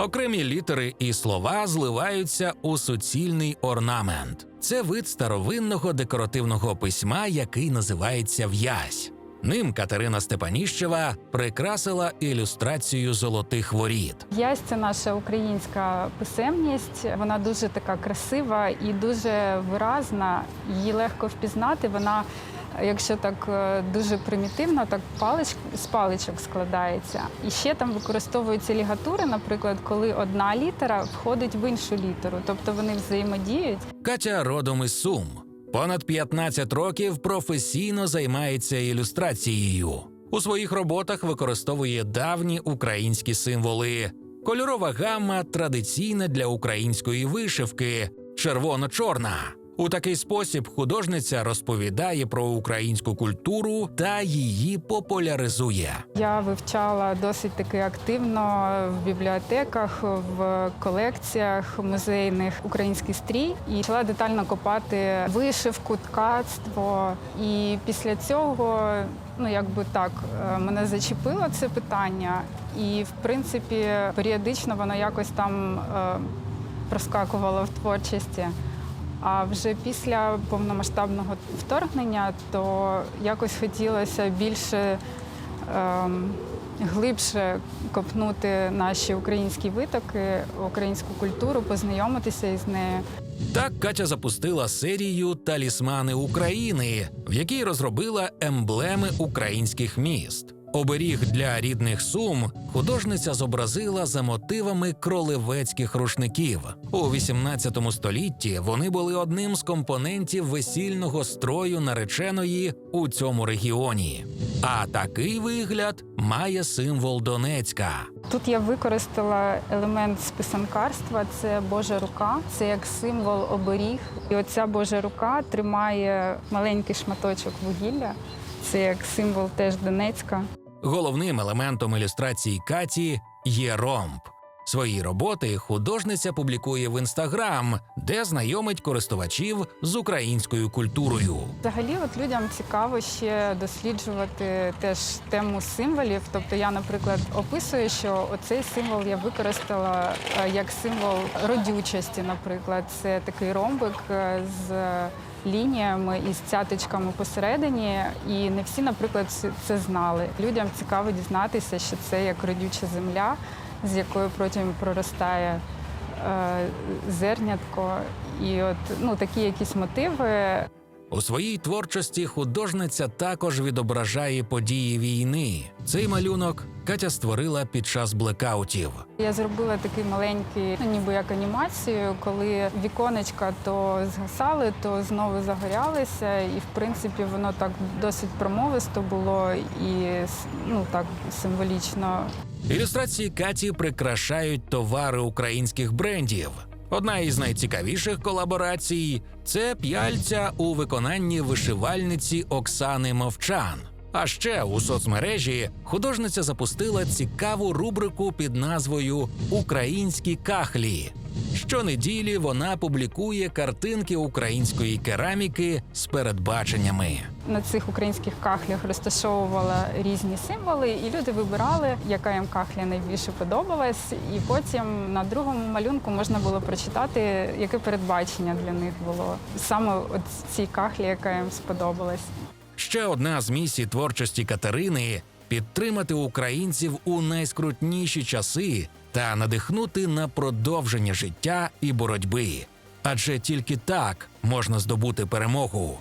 Окремі літери і слова зливаються у суцільний орнамент. Це вид старовинного декоративного письма, який називається в'язь. Ним Катерина Степаніщева прикрасила ілюстрацію золотих воріт. Ясь це наша українська писемність. Вона дуже така красива і дуже виразна. Її легко впізнати. Вона, якщо так е, дуже примітивно, так палич з паличок складається. І ще там використовуються лігатури, наприклад, коли одна літера входить в іншу літеру, тобто вони взаємодіють. Катя родом із Сум. Понад 15 років професійно займається ілюстрацією. У своїх роботах використовує давні українські символи. Кольорова гамма традиційна для української вишивки червоно-чорна. У такий спосіб художниця розповідає про українську культуру та її популяризує. Я вивчала досить таки активно в бібліотеках, в колекціях музейних український стрій і почала детально копати вишивку, ткацтво. І після цього, ну якби так, е, мене зачепило це питання, і в принципі періодично воно якось там е, проскакувало в творчості. А вже після повномасштабного вторгнення, то якось хотілося більше ем, глибше копнути наші українські витоки, українську культуру, познайомитися із нею. Так Катя запустила серію Талісмани України, в якій розробила емблеми українських міст. Оберіг для рідних сум художниця зобразила за мотивами кролевецьких рушників. У 18 столітті вони були одним з компонентів весільного строю нареченої у цьому регіоні. А такий вигляд має символ Донецька. Тут я використала елемент з писанкарства, це Божа рука, це як символ оберіг. І оця Божа рука тримає маленький шматочок вугілля. Це як символ теж Донецька. Головним елементом ілюстрації Каті є ромб. Свої роботи художниця публікує в інстаграм, де знайомить користувачів з українською культурою. Взагалі, от людям цікаво ще досліджувати теж тему символів. Тобто, я, наприклад, описую, що оцей символ я використала е, як символ родючості. Наприклад, це такий ромбик е, з лініями і з цяточками посередині. І не всі, наприклад, це- це знали. Людям цікаво дізнатися, що це як родюча земля, з якою потім проростає е, зернятко. І от ну такі якісь мотиви. У своїй творчості художниця також відображає події війни. Цей малюнок Катя створила під час блекаутів. Я зробила такий маленький, ну ніби як анімацію, коли віконечка то згасали, то знову загорялися, і в принципі воно так досить промовисто було і ну так символічно. Ілюстрації Каті прикрашають товари українських брендів. Одна із найцікавіших колаборацій це п'яльця у виконанні вишивальниці Оксани Мовчан. А ще у соцмережі художниця запустила цікаву рубрику під назвою Українські кахлі. Щонеділі вона публікує картинки української кераміки з передбаченнями. На цих українських кахлях розташовувала різні символи, і люди вибирали, яка їм кахля найбільше подобалась. І потім на другому малюнку можна було прочитати, яке передбачення для них було саме от цій кахлі, яка їм сподобалась. Ще одна з місій творчості Катерини підтримати українців у найскрутніші часи та надихнути на продовження життя і боротьби. Адже тільки так можна здобути перемогу.